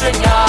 народження.